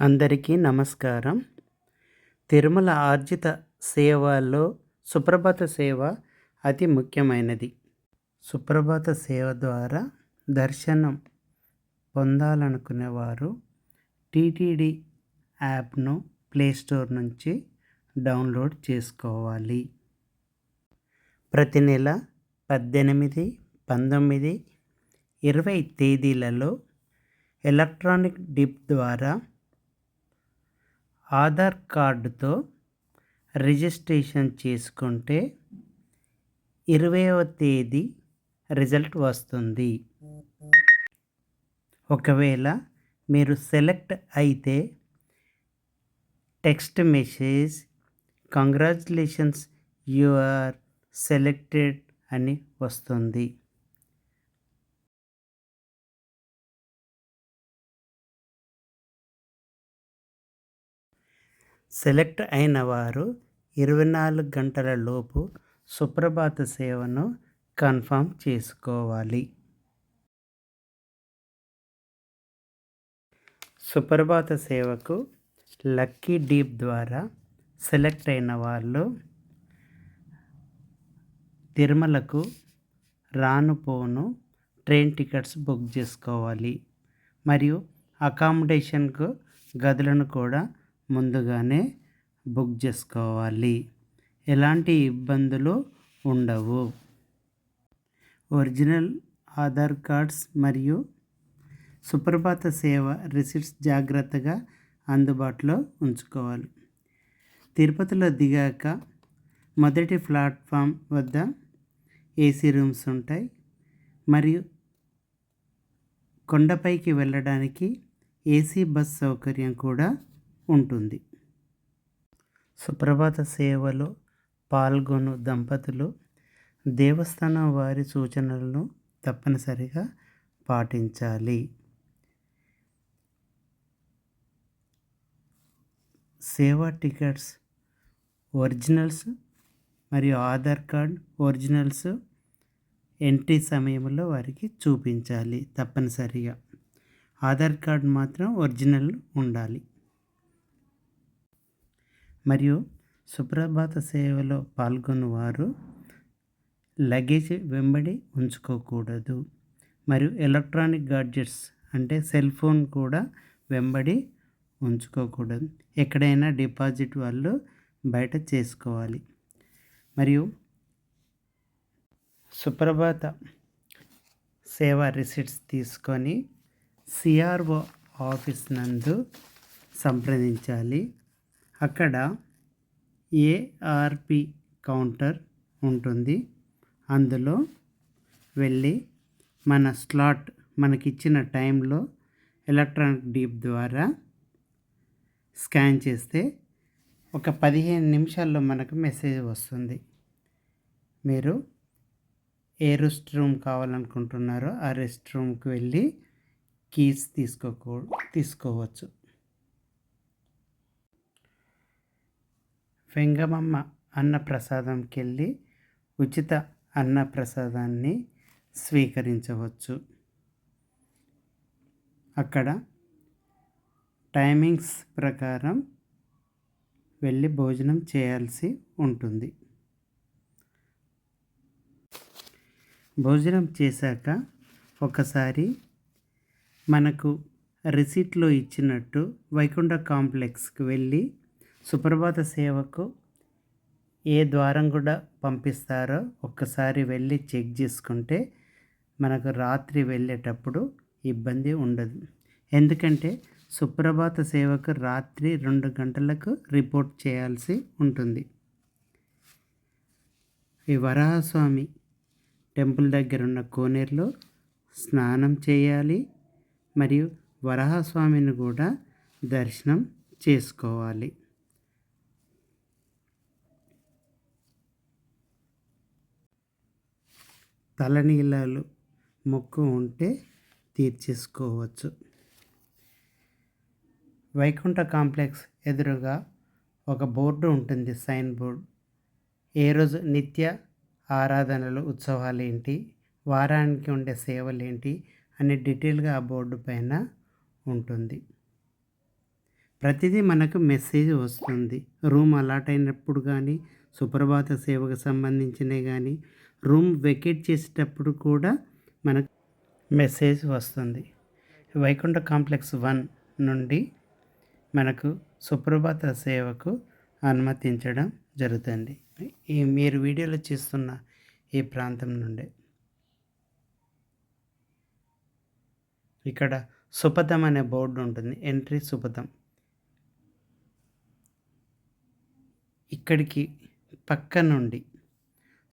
అందరికీ నమస్కారం. తిరుమల ఆర్జిత సేవలో సుప్రభాత సేవ అతి ముఖ్యమైనది. సుప్రభాత సేవ ద్వారా దర్శనం పొందాలనుకునేవారు టీటీడీ యాప్ను ప్లేస్టోర్ నుంచి డౌన్లోడ్ చేసుకోవాలి. ప్రతి నెల పద్దెనిమిది పంతొమ్మిది ఇరవై తేదీలలో ఎలక్ట్రానిక్ డిప్ ద్వారా ఆధార్ కార్డుతో రిజిస్ట్రేషన్ చేసుకుంటే ఇరవైవ తేదీ రిజల్ట్ వస్తుంది. ఒకవేళ మీరు సెలెక్ట్ అయితే text message congratulations you are selected అని వస్తుంది. సెలెక్ట్ అయిన వారు ఇరవై నాలుగు గంటల లోపు సుప్రభాత సేవను కన్ఫర్మ్ చేసుకోవాలి. సుప్రభాత సేవకు లక్కీ డీప్ ద్వారా సెలెక్ట్ అయిన వాళ్ళు తిరుమలకు రాను పోను ట్రైన్ టికెట్స్ బుక్ చేసుకోవాలి. మరియు అకామిడేషన్కు గదులను కూడా ముందుగానే బుక్ చేసుకోవాలి. ఎలాంటి ఇబ్బందులు ఉండవు. ఒరిజినల్ ఆధార్ కార్డ్స్ మరియు సుప్రభాత సేవ రిసిప్ట్స్ జాగ్రత్తగా అందుబాటులో ఉంచుకోవాలి. తిరుపతిలో దిగాక మొదటి ప్లాట్ఫామ్ వద్ద ఏసీ రూమ్స్ ఉంటాయి. మరియు కొండపైకి వెళ్ళడానికి ఏసీ బస్ సౌకర్యం కూడా ఉంటుంది. సుప్రభాత సేవలో పాల్గొను దంపతులు దేవస్థానం వారి సూచనలను తప్పనిసరిగా పాటించాలి. సేవా టికెట్స్ ఒరిజినల్స్ మరియు ఆధార్ కార్డ్ ఒరిజినల్స్ ఎంట్రీ సమయంలో వారికి చూపించాలి తప్పనిసరిగా. ఆధార్ కార్డ్ మాత్రం ఒరిజినల్ ఉండాలి. మరియు సుప్రభాత సేవలో పాల్గొన్నవారు లగేజ్ వెంబడి ఉంచుకోకూడదు. మరియు ఎలక్ట్రానిక్ గాడ్జెట్స్ అంటే సెల్ ఫోన్ కూడా వెంబడి ఉంచుకోకూడదు. ఎక్కడైనా డిపాజిట్ వాళ్ళు బయట చేసుకోవాలి. మరియు సుప్రభాత సేవ రిసిట్స్ తీసుకొని సిఆర్ఓ ఆఫీస్ నందు సంప్రదించాలి. అక్కడ ఏఆర్పి కౌంటర్ ఉంటుంది. అందులో వెళ్ళి మన స్లాట్ మనకిచ్చిన టైంలో ఎలక్ట్రానిక్ డీప్ ద్వారా స్కాన్ చేస్తే ఒక పదిహేను నిమిషాల్లో మనకు మెసేజ్ వస్తుంది. మీరు ఏ రెస్ట్ రూమ్ కావాలనుకుంటున్నారో ఆ రెస్ట్ రూమ్కి వెళ్ళి కీస్ తీసుకోకూ తీసుకోవచ్చు. వెంగమమ్మ అన్నప్రసాదంకెళ్ళి ఉచిత అన్నప్రసాదాన్ని స్వీకరించవచ్చు. అక్కడ టైమింగ్స్ ప్రకారం వెళ్ళి భోజనం చేయాల్సి ఉంటుంది. భోజనం చేశాక ఒకసారి మనకు రిసీట్లో ఇచ్చినట్టు వైకుంఠ కాంప్లెక్స్కి వెళ్ళి సుప్రభాత సేవకు ఏ ద్వారం కూడా పంపిస్తారో ఒక్కసారి వెళ్ళి చెక్ చేసుకుంటే మనకు రాత్రి వెళ్ళేటప్పుడు ఇబ్బంది ఉండదు. ఎందుకంటే సుప్రభాత సేవకు రాత్రి రెండు గంటలకు రిపోర్ట్ చేయాల్సి ఉంటుంది. ఈ వరాహస్వామి టెంపుల్ దగ్గర ఉన్న కోనేరులో స్నానం చేయాలి మరియు వరాహస్వామిని కూడా దర్శనం చేసుకోవాలి. తలనీలాలు మొక్కు ఉంటే తీర్చేసుకోవచ్చు. వైకుంఠ కాంప్లెక్స్ ఎదురుగా ఒక బోర్డు ఉంటుంది సైన్ బోర్డ్. ఏ రోజు నిత్య ఆరాధనలు ఉత్సవాలు ఏంటి వారానికి ఉండే సేవలు ఏంటి అని డీటెయిల్గా ఆ బోర్డు పైన ఉంటుంది. ప్రతిదీ మనకు మెసేజ్ వస్తుంది. రూమ్ అలాట్ అయినప్పుడు కానీ సుప్రభాత సేవకు సంబంధించినవి కానీ రూమ్ వెకేట్ చేసేటప్పుడు కూడా మనకు మెసేజ్ వస్తుంది. వైకుంఠ కాంప్లెక్స్ వన్ నుండి మనకు సుప్రభాత సేవకు అనుమతించడం జరుగుతుంది. ఈ మీరు వీడియోలో చూస్తున్న ఈ ప్రాంతం నుండే. ఇక్కడ సుపథం అనే బోర్డు ఉంటుంది. ఎంట్రీ సుపథం. ఇక్కడికి పక్క నుండి